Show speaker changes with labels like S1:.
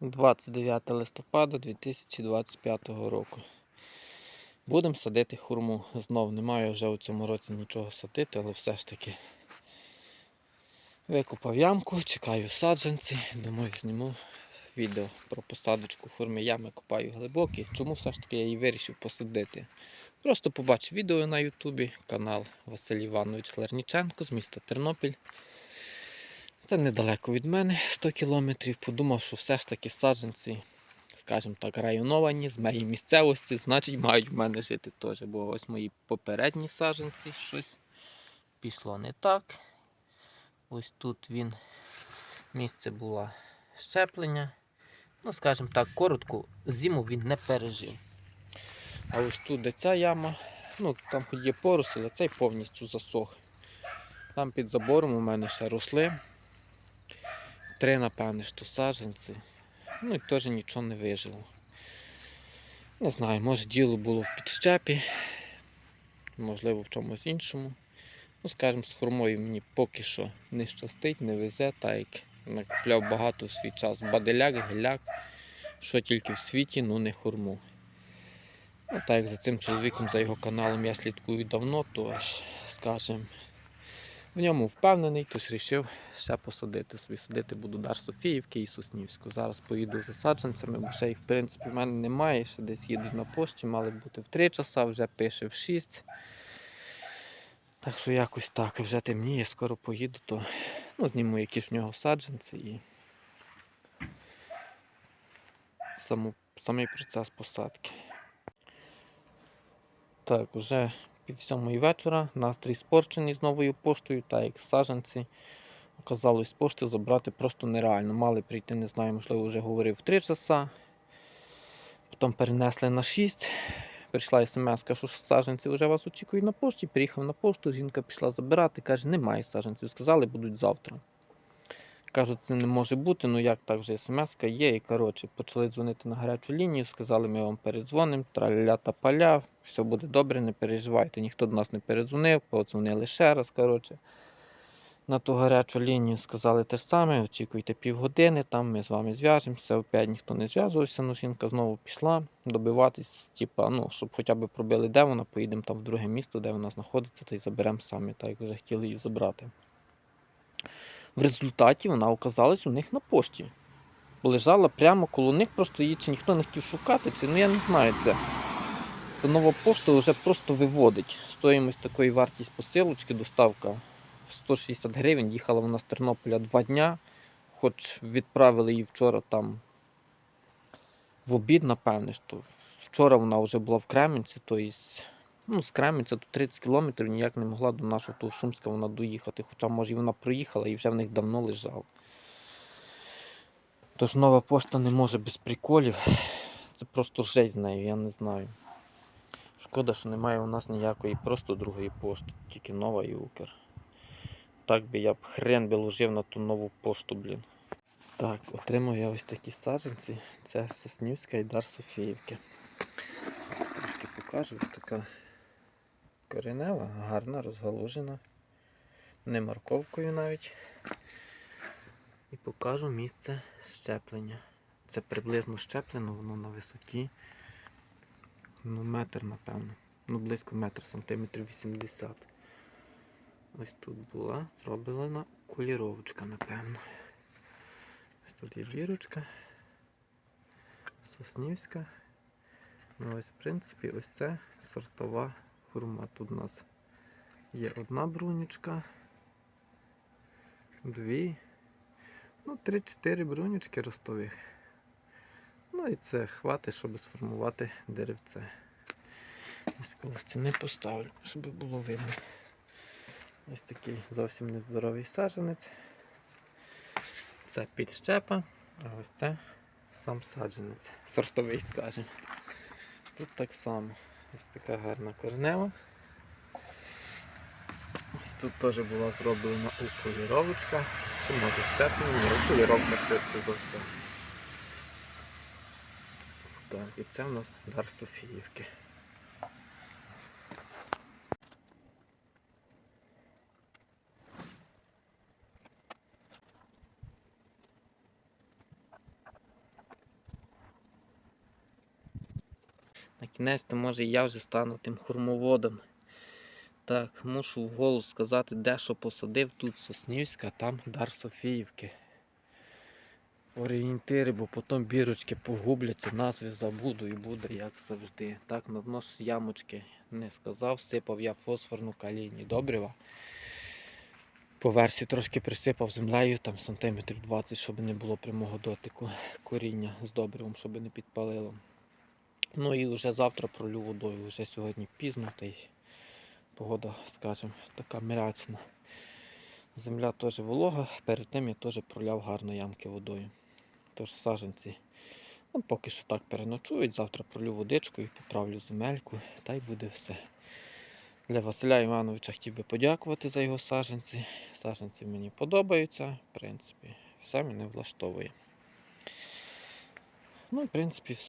S1: 29 листопада 2025 року. Будемо садити хурму. Знов немає вже у цьому році нічого садити, але все ж таки викопав ямку, чекаю саджанці. Думаю, зніму відео про посадочку хурми. Ями копаю глибокі. Чому все ж таки я її вирішив посадити? Просто побачив відео на Ютубі, канал Василь Іванович Лерніченко з міста Тернопіль. Це недалеко від мене 100 кілометрів. Подумав, що все ж таки саджанці, скажімо так, районовані з моєї місцевості, значить мають в мене жити теж. Бо ось мої попередні саджанці щось пішло не так. Ось тут він місце було щеплення. Ну, скажімо так, коротко, зиму він не пережив. А ось тут, де ця яма, ну там хоч є порус, але цей повністю засох. Там під забором у мене ще росли. Три, напевне, що саджанці. Ну і теж нічого не вижило. Не знаю, може діло було в підщепі, можливо в чомусь іншому. Ну, скажімо, з хурмою мені поки що не щастить, не везе, так як накупляв багато в свій час баделяк, геляк, що тільки в світі, ну не хурму. Ну, так як за цим чоловіком, за його каналом я слідкую давно, то аж, скажімо, в ньому впевнений, тож вирішив ще посадити собі. Садити буду Дар Софіївки і Соснівську. Зараз поїду за саджанцями, бо ще їх, в принципі, в мене немає. Ще десь їдуть на пошті, мали бути в 3 часа, вже пише в 6. Так що якось так, вже темніє, скоро поїду, то ну, зніму які ж в нього саджанці і саму, самий процес посадки. Так, уже пів сьомої вечора. Настрій спорчений з новою поштою, так як саженці. Оказалось, пошти забрати просто нереально. Мали прийти, не знаю, можливо, вже говорив в 3 часа. Потім перенесли на 6. Прийшла смс, що саженці вже вас очікують на пошті. Приїхав на пошту, жінка пішла забирати, каже, немає саженців. Сказали, будуть завтра. Кажуть, це не може бути, ну як так вже смс є. І коротше, почали дзвонити на гарячу лінію, сказали, ми вам передзвонимо, траля та поля, все буде добре, не переживайте. Ніхто до нас не передзвонив, подзвонили ще раз. коротше. На ту гарячу лінію сказали те саме, очікуйте півгодини, там ми з вами зв'яжемося. Опять ніхто не зв'язувався, ну жінка знову пішла добиватись, типа, ну, щоб хоча б пробили, де вона, поїдемо там в друге місто, де вона знаходиться, та й заберемо самі, так як вже хотіли її забрати. В результаті вона оказалась у них на пошті. Лежала прямо коло них, просто її чи ніхто не хотів шукати, чи ну я не знаю це. Та нова пошта вже просто виводить. Стоїмость такої вартість посилочки, доставка 160 гривень. Їхала вона з Тернополя два дня. Хоч відправили її вчора там в обід, напевне, що вчора вона вже була в Кременці, тобто ну, з Кременця до 30 кілометрів ніяк не могла до нашого того Шумська вона доїхати. Хоча, може, і вона проїхала і вже в них давно лежав. Тож нова пошта не може без приколів. Це просто жесть з нею, я не знаю. Шкода, що немає у нас ніякої просто другої пошти, тільки нова і Укр. Так би я б хрен би ложив на ту нову пошту, блін. Так, отримав я ось такі саджанці. Це Соснівська і Дар Софіївки. Трошки покажу, ось така коренева, гарна, розгалужена. Не морковкою навіть. І покажу місце щеплення. Це приблизно щеплено, воно на висоті. Ну, метр, напевно. Ну, близько метр, сантиметрів 80. Ось тут була зроблена куліровочка, напевно. Ось тут є бірочка. Соснівська. Ну ось, в принципі, ось це сортова хурма. Тут у нас є одна брунючка, дві, ну, три-чотири брунючки ростових. Ну і це хватить, щоб сформувати деревце. Ось коло стіни поставлю, щоб було видно. Ось такий зовсім нездоровий саджанець. Це підщепа, а ось це сам саджанець. Сортовий, скажімо. Тут так само. Ось така гарна коренева. Ось тут теж була зроблена уколіровочка. Чи може щеплення? Ні, уколіровка швидше за все. Так, і це в нас дар Софіївки. На кінець, то може я вже стану тим хурмоводом. Так, мушу вголос сказати, де що посадив. Тут Соснівська, там Дар Софіївки. Орієнтири, бо потім бірочки погубляться, назви забуду і буде як завжди. Так, на дно ямочки не сказав, сипав я фосфорну калійні добрива. По версії трошки присипав землею, там сантиметрів 20, щоб не було прямого дотику коріння з добривом, щоб не підпалило. Ну і вже завтра пролю водою, вже сьогодні пізно, та й погода, скажімо, така мрячна. Земля теж волога, перед тим я теж проляв гарно ямки водою. Тож саженці ну, поки що так переночують, завтра пролю водичкою, поправлю земельку, та й буде все. Для Василя Івановича хотів би подякувати за його саженці. Саженці мені подобаються, в принципі, все мене влаштовує. Ну, в принципі, все.